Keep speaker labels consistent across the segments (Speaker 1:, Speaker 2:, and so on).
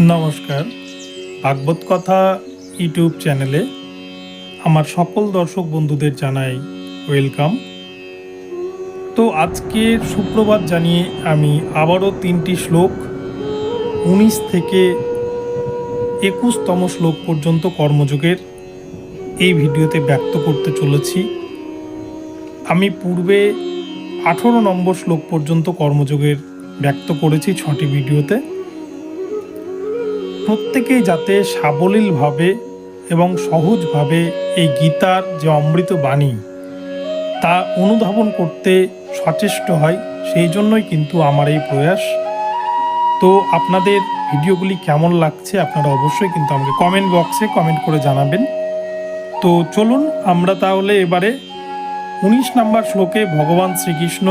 Speaker 1: নমস্কার। ভাগবত কথা ইউটিউব চ্যানেলে আমার সকল দর্শক বন্ধুদের জানাই ওয়েলকাম। তো আজকের সুপ্রভাত জানিয়ে আমি আবারও তিনটি শ্লোক উনিশ থেকে একুশতম শ্লোক পর্যন্ত কর্মযোগের এই ভিডিওতে ব্যক্ত করতে চলেছি। আমি পূর্বে আঠেরো নম্বর শ্লোক পর্যন্ত কর্মযোগের ব্যক্ত করেছি ছটি ভিডিওতে। প্রত্যেকেই যাতে সাবলীলভাবে এবং সহজভাবে এই গীতার যে অমৃত বাণী, তা অনুধাবন করতে সচেষ্ট হয়, সেই জন্যই কিন্তু আমার এই প্রয়াস। তো আপনাদের ভিডিওগুলি কেমন লাগছে আপনারা অবশ্যই কিন্তু আমাকে কমেন্ট বক্সে কমেন্ট করে জানাবেন। তো চলুন আমরা তাহলে এবারে উনিশ নম্বর শ্লোকে ভগবান শ্রীকৃষ্ণ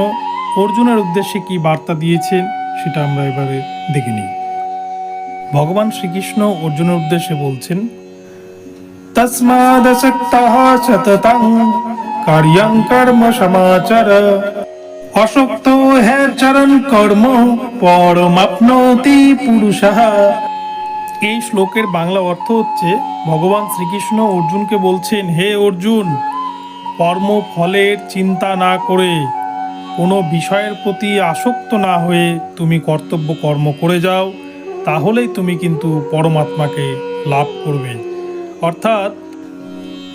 Speaker 1: অর্জুনের উদ্দেশ্যে কি বার্তা দিয়েছেন, সেটা আমরা এবারে দেখে নিই। ভগবান শ্রীকৃষ্ণ অর্জুনের উদ্দেশ্যে বলছেন কর্ম অশক্ত হে চরণ কর্ম পরমাপ্নতি পুরুষঃ। এই শ্লোকের বাংলা অর্থ হচ্ছে, ভগবান শ্রীকৃষ্ণ অর্জুনকে বলছেন, হে অর্জুন, কর্ম ফলের চিন্তা না করে, কোনো বিষয়ের প্রতি আসক্ত না হয়ে তুমি কর্তব্য কর্ম করে যাও। তাহলেই তুমি কিন্তু পরমাত্মাকে লাভ করবে। অর্থাৎ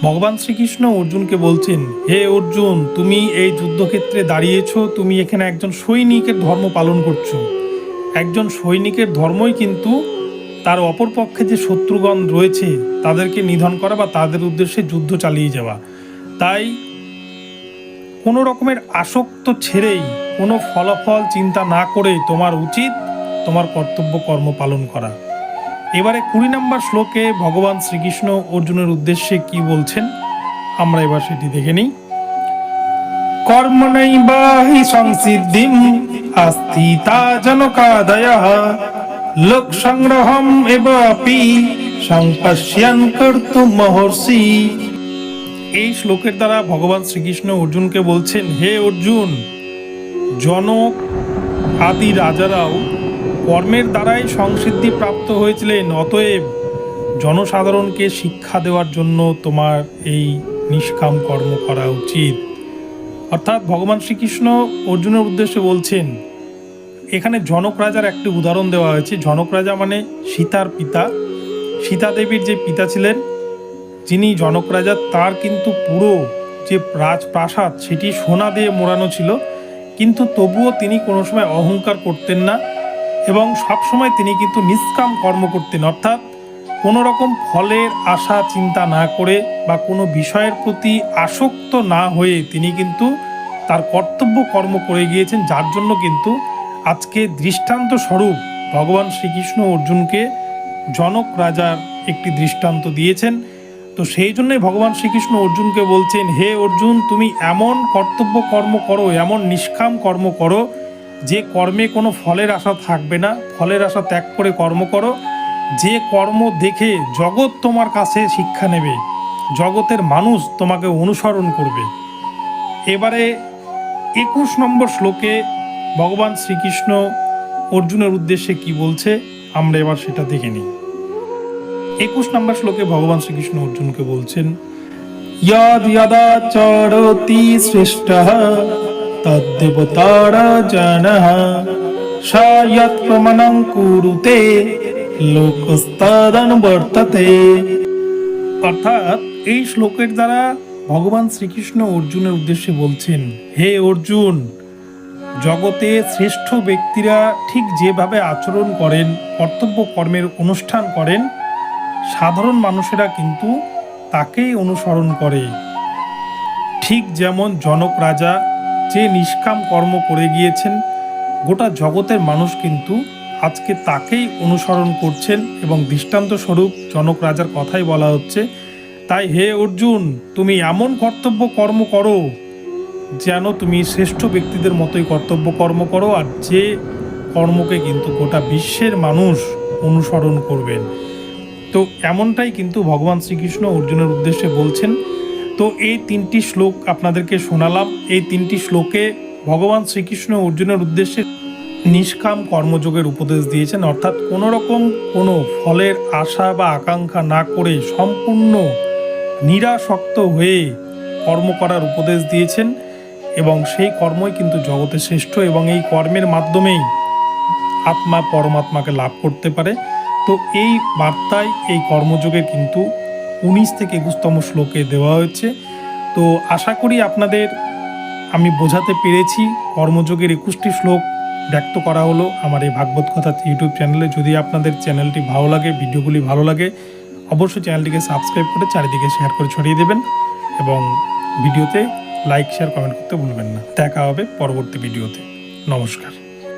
Speaker 1: ভগবান শ্রীকৃষ্ণ অর্জুনকে বলছেন, হে অর্জুন, তুমি এই যুদ্ধক্ষেত্রে দাঁড়িয়েছ, তুমি এখানে একজন সৈনিকের ধর্ম পালন করছ। একজন সৈনিকের ধর্মই কিন্তু তার অপরপক্ষে যে শত্রুগণ রয়েছে, তাদেরকে নিধন করা বা তাদের উদ্দেশ্যে যুদ্ধ চালিয়ে যাওয়া। তাই কোনো রকমের আসক্ত ছেড়েই, কোনো ফলাফল চিন্তা না করে তোমার উচিত তোমার কর্তব্য কর্ম পালন করা। এবারে কুড়ি নম্বর শ্লোকে ভগবান শ্রীকৃষ্ণ অর্জুনের উদ্দেশ্যে কি বলছেন? আমরা এবার সেটি দেখে নিই। কর্মণৈবাহি সংসিদ্ধিম আস্থিতা জনকাদয় লোক সংগ্রহম এব আপি সংপশ্যন কর্তু মহর্ষি। এই শ্লোকের দ্বারা ভগবান শ্রীকৃষ্ণ অর্জুনকে বলছেন, হে অর্জুন, জনক আদি রাজারাও কর্মের দ্বারাই সংসিদ্ধি প্রাপ্ত হয়েছিলেন, অতএব জনসাধারণকে শিক্ষা দেওয়ার জন্য তোমার এই নিষ্কাম কর্ম করা উচিত। অর্থাৎ ভগবান শ্রীকৃষ্ণ অর্জুনের উদ্দেশ্যে বলছেন, এখানে জনক রাজার একটি উদাহরণ দেওয়া হয়েছে। জনক রাজা মানে সীতার পিতা। সীতা দেবীর যে পিতা ছিলেন, যিনি জনক রাজা, তার কিন্তু পুরো যে রাজপ্রাসাদ, সেটি সোনা দিয়ে মোড়ানো ছিল। কিন্তু তবুও তিনি কোনো সময় অহংকার করতেন না। এবং সবসময় তিনি কিন্তু নিষ্কাম কর্ম করতেন। অর্থাৎ কোনো রকম ফলের আশা চিন্তা না করে বা কোনো বিষয়ের প্রতি আসক্ত না হয়ে তিনি কিন্তু তার কর্তব্য কর্ম করে গিয়েছেন, যার জন্য কিন্তু আজকে দৃষ্টান্ত স্বরূপ ভগবান শ্রীকৃষ্ণ অর্জুনকে জনক রাজার একটি দৃষ্টান্ত দিয়েছেন। তো সেই জন্যই ভগবান শ্রীকৃষ্ণ অর্জুনকে বলছেন, হে অর্জুন, তুমি এমন কর্তব্য কর্ম করো, এমন নিষ্কাম কর্ম করো যে কর্মে কোনো ফলের আশা থাকবে না, ফলের আশা ত্যাগ করে কর্ম করো। যে কর্ম দেখে জগৎ তোমার কাছে শিক্ষা নেবে, জগতের মানুষ তোমাকে অনুসরণ করবে। এবারে একুশ নম্বর শ্লোকে ভগবান শ্রীকৃষ্ণ অর্জুনের উদ্দেশ্যে কি বলছে, আমরা এবার সেটা দেখে নিই। একুশ নম্বর শ্লোকে ভগবান শ্রীকৃষ্ণ অর্জুনকে বলছেন, ইয়াদ ইয়াদা চরতি শ্রেষ্ঠ तद्देवतारा जनः स यत्प्रमणं कुरुते লোকস্তদনুবর্ততে অর্থাৎ এই শ্লোকের দ্বারা ভগবান শ্রীকৃষ্ণ অর্জুনের উদ্দেশ্যে বলছেন হে অর্জুন জগতে শ্রেষ্ঠ ব্যক্তিরা ঠিক যেভাবে আচরণ করেন কর্তব্য কর্মের অনুষ্ঠান করেন সাধারণ মানুষেরা কিন্তু তাকেই অনুসরণ করে ঠিক যেমন জনক রাজা যে নিষ্কাম কর্ম করে গিয়েছেন, গোটা জগতের মানুষ কিন্তু আজকে তাকেই অনুসরণ করছেন এবং দৃষ্টান্ত স্বরূপ জনক রাজার কথাই বলা হচ্ছে, তাই হে অর্জুন, তুমি এমন কর্তব্য কর্ম করো যেন তুমি শ্রেষ্ঠ ব্যক্তিদের মতোই কর্তব্য কর্ম করো আর যে কর্মকে কিন্তু গোটা বিশ্বের মানুষ অনুসরণ করবেন। তো এমনটাই কিন্তু ভগবান শ্রীকৃষ্ণ অর্জুনের উদ্দেশ্যে বলছেন তো এই তিনটি শ্লোক আপনাদেরকে শোনালাম। এই তিনটি শ্লোকে ভগবান শ্রীকৃষ্ণ অর্জুনের উদ্দেশ্যে নিষ্কাম কর্মযোগের উপদেশ দিয়েছেন। অর্থাৎ কোনো রকম কোনো ফলের আশা বা আকাঙ্ক্ষা না করে সম্পূর্ণ নিরাসক্ত হয়ে কর্ম করার উপদেশ দিয়েছেন এবং সেই কর্মই কিন্তু জগতে শ্রেষ্ঠ এবং এই কর্মের মাধ্যমেই আত্মা পরমাত্মাকে লাভ করতে পারে। তো এই বার্তায় এই কর্মযোগের কিন্তু উনিশ থেকে একুশতম শ্লোকে দেওয়া হয়েছে। তো আশা করি আপনাদের আমি বোঝাতে পেরেছি, কর্মযোগের একুশটি শ্লোক ব্যক্ত করা হলো আমার এই ভাগবত কথা ইউটিউব চ্যানেলে। যদি আপনাদের চ্যানেলটি ভালো লাগে, ভিডিওগুলি ভালো লাগে, অবশ্যই চ্যানেলটিকে সাবস্ক্রাইব করে চারিদিকে শেয়ার করে ছড়িয়ে দেবেন এবং ভিডিওতে লাইক, শেয়ার, কমেন্ট করতে ভুলবেন না। দেখা হবে পরবর্তী ভিডিওতে। নমস্কার।